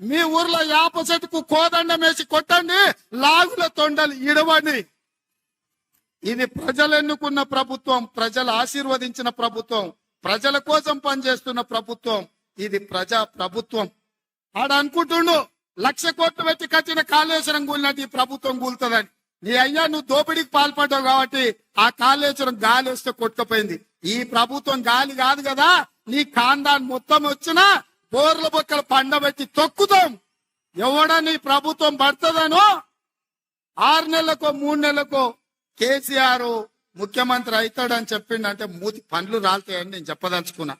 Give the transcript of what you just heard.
మీ ఊర్లో యాప చెట్టుకు కోదండం వేసి కొట్టండి లాగుల తొండలు ఇడవండి ఇది ప్రజలు ఎన్నుకున్న ప్రభుత్వం ప్రజలు ఆశీర్వదించిన ప్రభుత్వం ప్రజల కోసం పనిచేస్తున్న ప్రభుత్వం ఇది ప్రజా ప్రభుత్వం. ఆడ అనుకుంటుండు లక్ష కోట్లు పెట్టి కట్టిన కాళేశ్వరం కూలినట్టు ఈ ప్రభుత్వం కూలుతుందని. నీ అయ్యా నువ్వు దోపిడీకి పాల్పడ్డావు కాబట్టి ఆ కాళేశ్వరం గాలి వస్తే కొట్టుకుపోయింది. ఈ ప్రభుత్వం గాలి కాదు కదా నీ కాందాన్ని మొత్తం వచ్చినా బోర్ల బొక్కలు పండబెట్టి తొక్కుతాం. ఎవడని నీ ప్రభుత్వం పడుతుందనో ఆరు నెలలకో మూడు నెలలకో కేసీఆర్ ముఖ్యమంత్రి అవుతాడని చెప్పిండంటే మూతి పండ్లు రాలుతాయని నేను చెప్పదలుచుకున్నా.